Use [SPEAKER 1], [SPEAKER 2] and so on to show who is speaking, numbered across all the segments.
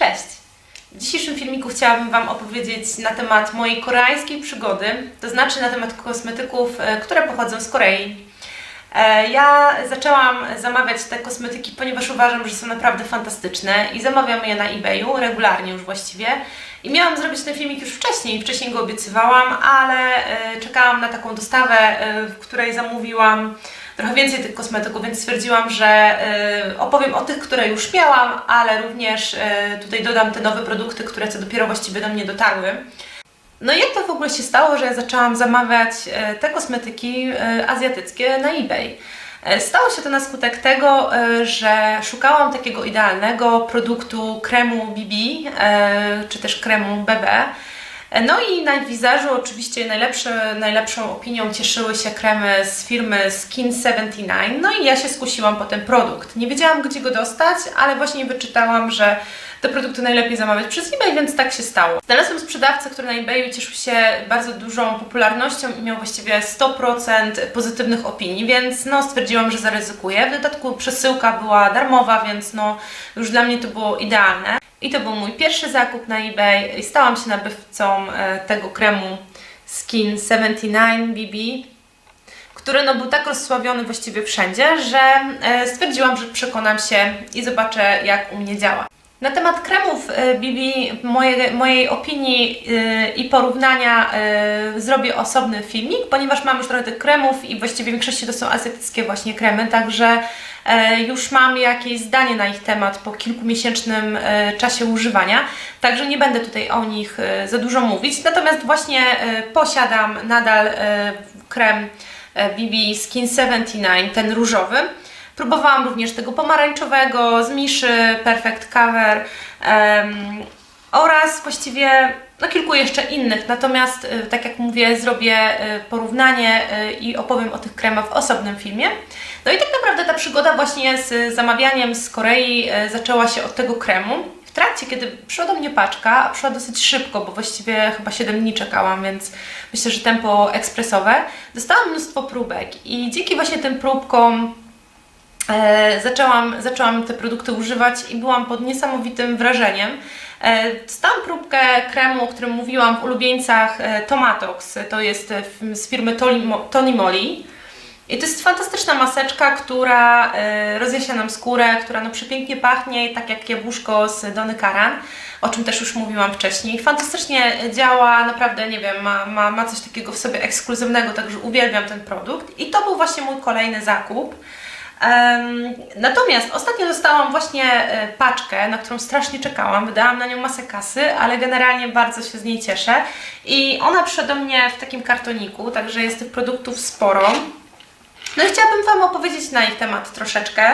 [SPEAKER 1] Cześć! W dzisiejszym filmiku chciałabym Wam opowiedzieć na temat mojej koreańskiej przygody, to znaczy na temat kosmetyków, e, które pochodzą z Korei. E, Ja zaczęłam zamawiać te kosmetyki, ponieważ uważam, że są naprawdę fantastyczne i zamawiam je na eBayu, regularnie już właściwie. I miałam zrobić ten filmik już wcześniej, wcześniej go obiecywałam, ale e, czekałam na taką dostawę, w której zamówiłam trochę więcej tych kosmetyków, więc stwierdziłam, że e, opowiem o tych, które już miałam, ale również e, tutaj dodam te nowe produkty, które co dopiero właściwie do mnie dotarły. No i jak to w ogóle się stało, że ja zaczęłam zamawiać e, te kosmetyki azjatyckie na eBay? Stało się to na skutek tego, że szukałam takiego idealnego produktu kremu BB, czy też kremu BB. No i na wizażu oczywiście najlepsze, najlepszą opinią cieszyły się kremy z firmy Skin 79. No i ja się skusiłam po ten produkt. Nie wiedziałam gdzie go dostać, ale właśnie wyczytałam, że te produkty najlepiej zamawiać przez eBay, więc tak się stało. Znalazłam sprzedawcę, który na eBayu cieszył się bardzo dużą popularnością i miał właściwie 100% pozytywnych opinii, więc no stwierdziłam, że zaryzykuję. W dodatku przesyłka była darmowa, więc no już dla mnie to było idealne. I to był mój pierwszy zakup na eBay i stałam się nabywcą e, tego kremu Skin 79 BB który no, był tak rozsławiony właściwie wszędzie, że e, stwierdziłam, że przekonam się i zobaczę, jak u mnie działa. Na temat kremów e, BB, moje, mojej opinii e, i porównania e, zrobię osobny filmik, ponieważ mam już trochę tych kremów i właściwie w większości to są azjatyckie właśnie kremy, także e, już mam jakieś zdanie na ich temat po kilkumiesięcznym e, czasie używania, także nie będę tutaj o nich e, za dużo mówić. Natomiast właśnie e, posiadam nadal e, krem e, BB Skin 79, ten różowy. Próbowałam również tego pomarańczowego z Miszy, Perfect Cover em, oraz właściwie no, kilku jeszcze innych. Natomiast, e, tak jak mówię, zrobię e, porównanie e, i opowiem o tych kremach w osobnym filmie. No i tak naprawdę ta przygoda właśnie z zamawianiem z Korei e, zaczęła się od tego kremu. W trakcie, kiedy przyszła do mnie paczka, a przyszła dosyć szybko, bo właściwie chyba 7 dni czekałam, więc myślę, że tempo ekspresowe, dostałam mnóstwo próbek i dzięki właśnie tym próbkom e, zaczęłam, zaczęłam te produkty używać i byłam pod niesamowitym wrażeniem. E, Dostałam próbkę kremu, o którym mówiłam w ulubieńcach e, Tomatox, to jest z firmy Toni Moly. I to jest fantastyczna maseczka, która e, rozjaśnia nam skórę, która no przepięknie pachnie, tak jak jabłuszko z Dony Karan, o czym też już mówiłam wcześniej. Fantastycznie działa, naprawdę, nie wiem, ma, ma, ma coś takiego w sobie ekskluzywnego, także uwielbiam ten produkt. I to był właśnie mój kolejny zakup. Natomiast ostatnio dostałam właśnie e, paczkę, na którą strasznie czekałam. Wydałam na nią masę kasy, ale generalnie bardzo się z niej cieszę. I ona przyszła do mnie w takim kartoniku, także jest tych produktów sporo. No i chciałabym Wam opowiedzieć na ich temat troszeczkę,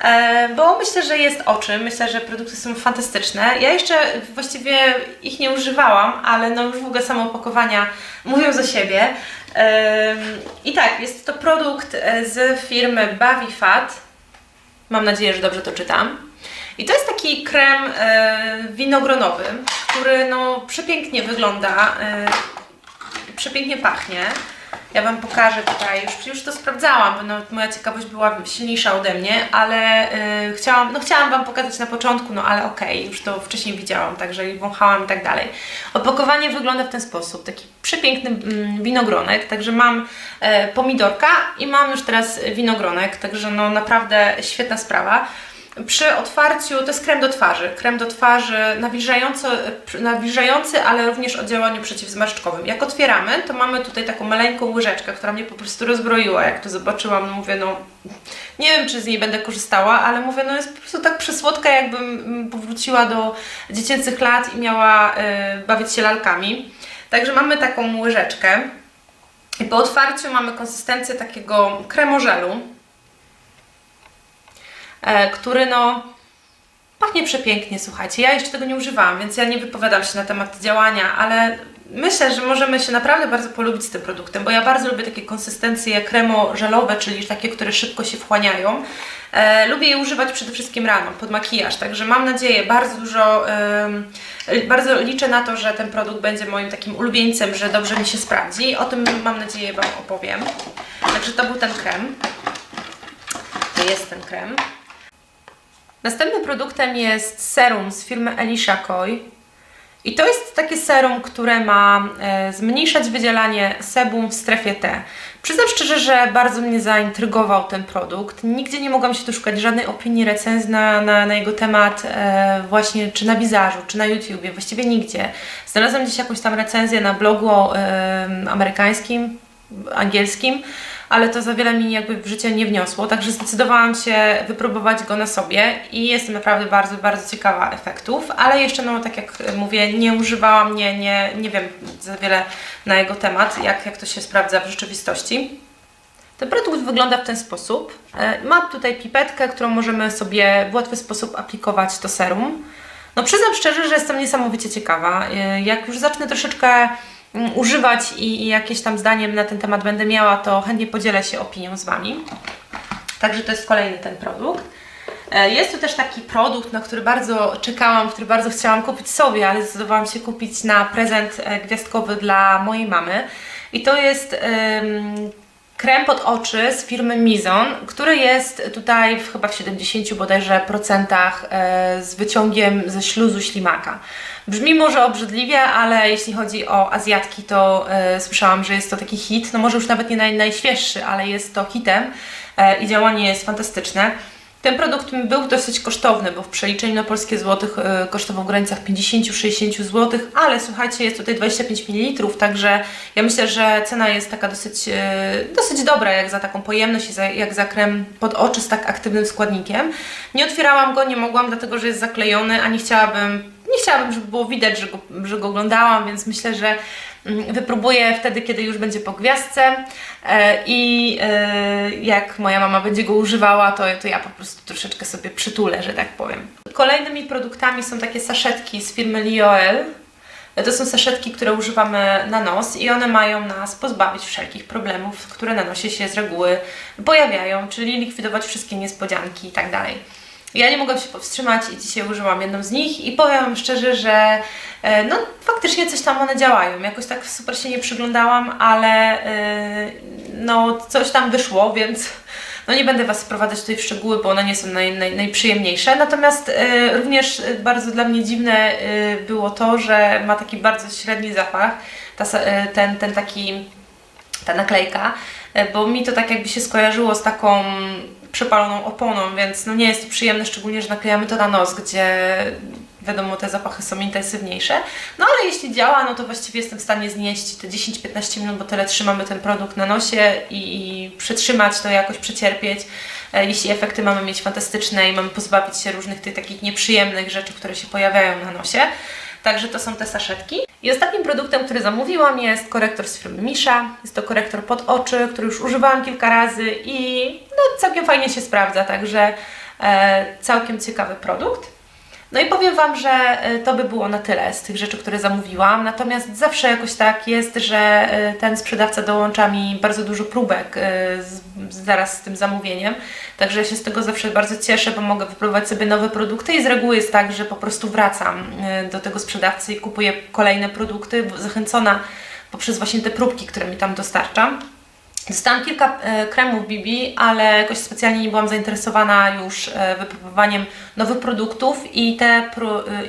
[SPEAKER 1] e, bo myślę, że jest o czym. Myślę, że produkty są fantastyczne. Ja jeszcze właściwie ich nie używałam, ale no już w ogóle same opakowania mówią za siebie. I tak, jest to produkt e, z firmy Bavifat. Mam nadzieję, że dobrze to czytam. I to jest taki krem e, winogronowy, który no przepięknie wygląda, przepięknie pachnie. Ja Wam pokażę tutaj, już, już to sprawdzałam, bo no, moja ciekawość była silniejsza ode mnie, ale y, chciałam, no, chciałam Wam pokazać na początku, no ale okej, już to wcześniej widziałam, także i wąchałam i tak dalej. Opakowanie wygląda w ten sposób, taki przepiękny mm, winogronek, także mam e, pomidorka i mam już teraz winogronek, także no naprawdę świetna sprawa. Przy otwarciu, to jest krem do twarzy, krem do twarzy nawilżający, nawilżający, ale również o działaniu przeciwzmarszczkowym. Jak otwieramy, to mamy tutaj taką maleńką łyżeczkę, która mnie po prostu rozbroiła, jak to zobaczyłam, mówię, no nie wiem, czy z niej będę korzystała, ale mówię, no jest po prostu tak przysłodka, jakbym powróciła do dziecięcych lat i miała y, bawić się lalkami. Także mamy taką łyżeczkę i po otwarciu mamy konsystencję takiego kremożelu, który no pachnie przepięknie, słuchajcie. Ja jeszcze tego nie używałam, więc ja nie wypowiadam się na temat działania, ale myślę, że możemy się naprawdę bardzo polubić z tym produktem, bo ja bardzo lubię takie konsystencje kremo-żelowe, czyli takie, które szybko się wchłaniają. E, lubię je używać przede wszystkim rano, pod makijaż, także mam nadzieję, bardzo dużo, bardzo liczę na to, że ten produkt będzie moim takim ulubieńcem, że dobrze mi się sprawdzi. O tym mam nadzieję Wam opowiem. Także to był ten krem. To jest ten krem. Następnym produktem jest serum z firmy Elisha Koi. I to jest takie serum, które ma e, zmniejszać wydzielanie sebum w strefie T. Przyznam szczerze, że bardzo mnie zaintrygował ten produkt. Nigdzie nie mogłam się doszukać żadnej opinii, recenzji na, na, na jego temat, e, właśnie czy na Wizarzu, czy na YouTubie, właściwie nigdzie. Znalazłam gdzieś jakąś tam recenzję na blogu e, amerykańskim, angielskim, ale to za wiele mi jakby w życie nie wniosło, także zdecydowałam się wypróbować go na sobie i jestem naprawdę bardzo, bardzo ciekawa efektów, ale jeszcze no tak jak mówię, nie używałam, nie, nie, nie wiem za wiele na jego temat, jak, jak to się sprawdza w rzeczywistości. Ten produkt wygląda w ten sposób. E, Mam tutaj pipetkę, którą możemy sobie w łatwy sposób aplikować to serum. No przyznam szczerze, że jestem niesamowicie ciekawa. E, Jak już zacznę troszeczkę używać i, jakieś tam zdanie na ten temat będę miała, to chętnie podzielę się opinią z Wami. Także to jest kolejny ten produkt. E, Jest to też taki produkt, na który bardzo czekałam, który bardzo chciałam kupić sobie, ale zdecydowałam się kupić na prezent e, gwiazdkowy dla mojej mamy. I to jest krem pod oczy z firmy Mizon, który jest tutaj w, chyba w 70 bodajże procentach e, z wyciągiem ze śluzu ślimaka. Brzmi może obrzydliwie, ale jeśli chodzi o Azjatki, to e, słyszałam, że jest to taki hit. No może już nawet nie naj, najświeższy, ale jest to hitem e, i działanie jest fantastyczne. Ten produkt był dosyć kosztowny, bo w przeliczeniu na polskie złotych e, kosztował w granicach 50-60 zł, ale słuchajcie, jest tutaj 25 ml, także ja myślę, że cena jest taka dosyć, e, dosyć dobra, jak za taką pojemność i za, jak za krem pod oczy z tak aktywnym składnikiem. Nie otwierałam go, nie mogłam, dlatego że jest zaklejony, a nie chciałabym, nie chciałabym, żeby było widać, że go, że go oglądałam, więc myślę, że wypróbuję wtedy, kiedy już będzie po gwiazdce e, i e, jak moja mama będzie go używała, to, to ja po prostu troszeczkę sobie przytulę, że tak powiem. Kolejnymi produktami są takie saszetki z firmy Lioel. To są saszetki, które używamy na nos i one mają nas pozbawić wszelkich problemów, które na nosie się z reguły pojawiają, czyli likwidować wszystkie niespodzianki i tak dalej. Ja nie mogłam się powstrzymać i dzisiaj użyłam jedną z nich i powiem szczerze, że e, no faktycznie coś tam one działają. Jakoś tak super się nie przyglądałam, ale e, no coś tam wyszło, więc no nie będę Was wprowadzać tutaj w szczegóły, bo one nie są naj, naj, najprzyjemniejsze. Natomiast e, również bardzo dla mnie dziwne e, było to, że ma taki bardzo średni zapach, ta, e, ten, ten taki, ta naklejka, e, bo mi to tak jakby się skojarzyło z taką przepaloną oponą, więc no nie jest to przyjemne, szczególnie, że naklejamy to na nos, gdzie wiadomo, te zapachy są intensywniejsze. No ale jeśli działa, no to właściwie jestem w stanie znieść te 10-15 minut, bo tyle trzymamy ten produkt na nosie i, przetrzymać to, jakoś przecierpieć. E, Jeśli efekty mamy mieć fantastyczne i mamy pozbawić się różnych tych takich nieprzyjemnych rzeczy, które się pojawiają na nosie. Także to są te saszetki. I ostatnim produktem, który zamówiłam jest korektor z firmy Misha. Jest to korektor pod oczy, który już używałam kilka razy i no, całkiem fajnie się sprawdza, także e, całkiem ciekawy produkt. No i powiem Wam, że e, to by było na tyle z tych rzeczy, które zamówiłam. Natomiast zawsze jakoś tak jest, że e, ten sprzedawca dołącza mi bardzo dużo próbek e, z, zaraz z tym zamówieniem. Także ja się z tego zawsze bardzo cieszę, bo mogę wypróbować sobie nowe produkty i z reguły jest tak, że po prostu wracam do tego sprzedawcy i kupuję kolejne produkty, zachęcona poprzez właśnie te próbki, które mi tam dostarczam. Dostałam kilka e, kremów BB, ale jakoś specjalnie nie byłam zainteresowana już e, wypróbowaniem nowych produktów i te, e,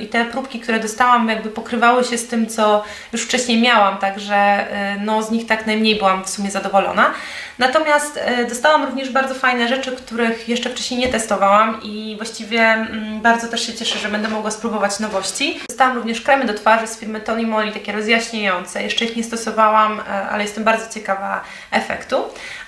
[SPEAKER 1] i te próbki, które dostałam jakby pokrywały się z tym, co już wcześniej miałam, także no, z nich tak najmniej byłam w sumie zadowolona. Natomiast dostałam również bardzo fajne rzeczy, których jeszcze wcześniej nie testowałam i właściwie mm, bardzo też się cieszę, że będę mogła spróbować nowości. Dostałam również kremy do twarzy z firmy Tony Moly, takie rozjaśniające. Jeszcze ich nie stosowałam, ale jestem bardzo ciekawa efektu.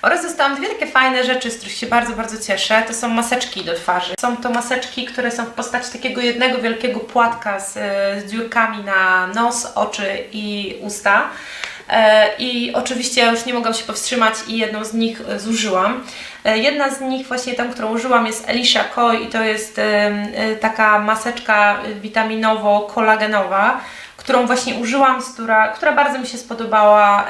[SPEAKER 1] Oraz dostałam dwie takie fajne rzeczy, z których się bardzo, bardzo cieszę. To są maseczki do twarzy. Są to maseczki, które są w postaci takiego jednego wielkiego płatka z, e, z dziurkami na nos, oczy i usta. E, I oczywiście ja już nie mogłam się powstrzymać i jedną z nich e, zużyłam. Jedna z nich, właśnie tą, którą użyłam, jest Elisha Koi i to jest taka maseczka witaminowo-kolagenowa, którą właśnie użyłam, która, która bardzo mi się spodobała,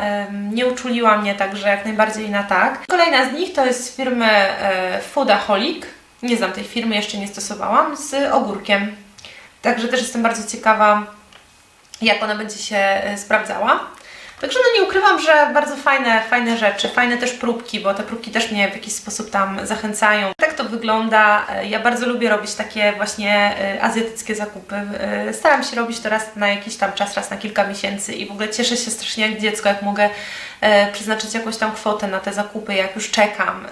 [SPEAKER 1] nie uczuliła mnie, także jak najbardziej na tak. Kolejna z nich to jest z firmy e, Foodaholic. Nie znam tej firmy, jeszcze nie stosowałam, z ogórkiem. Także też jestem bardzo ciekawa, jak ona będzie się e, sprawdzała. Także no nie ukrywam, że bardzo fajne, fajne rzeczy, fajne też próbki, bo te próbki też mnie w jakiś sposób tam zachęcają. To wygląda. E, Ja bardzo lubię robić takie właśnie e, azjatyckie zakupy. E, Staram się robić to raz na jakiś tam czas, raz na kilka miesięcy i w ogóle cieszę się strasznie jak dziecko, jak mogę przeznaczyć jakąś tam kwotę na te zakupy, jak już czekam,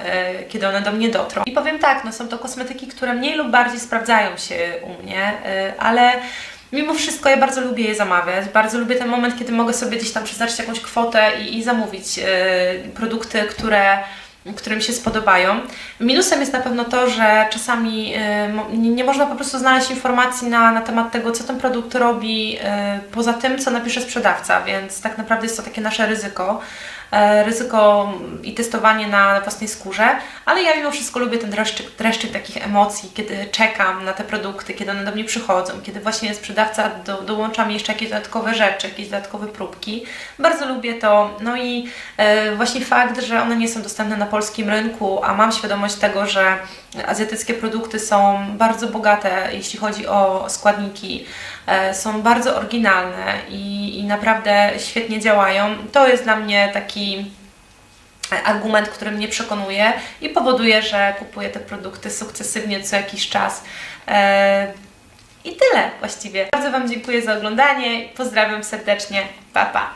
[SPEAKER 1] kiedy one do mnie dotrą. I powiem tak, no są to kosmetyki, które mniej lub bardziej sprawdzają się u mnie, ale Mimo wszystko ja bardzo lubię je zamawiać, bardzo lubię ten moment, kiedy mogę sobie gdzieś tam przeznaczyć jakąś kwotę i, i zamówić produkty, które, które mi się spodobają. Minusem jest na pewno to, że czasami mo- nie, można po prostu znaleźć informacji na, na temat tego, co ten produkt robi, e, poza tym, co napisze sprzedawca, więc tak naprawdę jest to takie nasze ryzyko. E, Ryzyko i testowanie na własnej skórze, ale ja mimo wszystko lubię ten dreszczyk, dreszczyk takich emocji, kiedy czekam na te produkty, kiedy one do mnie przychodzą, kiedy właśnie sprzedawca do, dołącza mi jeszcze jakieś dodatkowe rzeczy, jakieś dodatkowe próbki. Bardzo lubię to. No i e, właśnie fakt, że one nie są dostępne na polskim rynku, a mam świadomość tego, że azjatyckie produkty są bardzo bogate, jeśli chodzi o składniki, e, są bardzo oryginalne i, i naprawdę świetnie działają. To jest dla mnie taki argument, który mnie przekonuje i powoduje, że kupuję te produkty sukcesywnie co jakiś czas. E, I tyle właściwie. Bardzo Wam dziękuję za oglądanie. Pozdrawiam serdecznie. Pa, pa.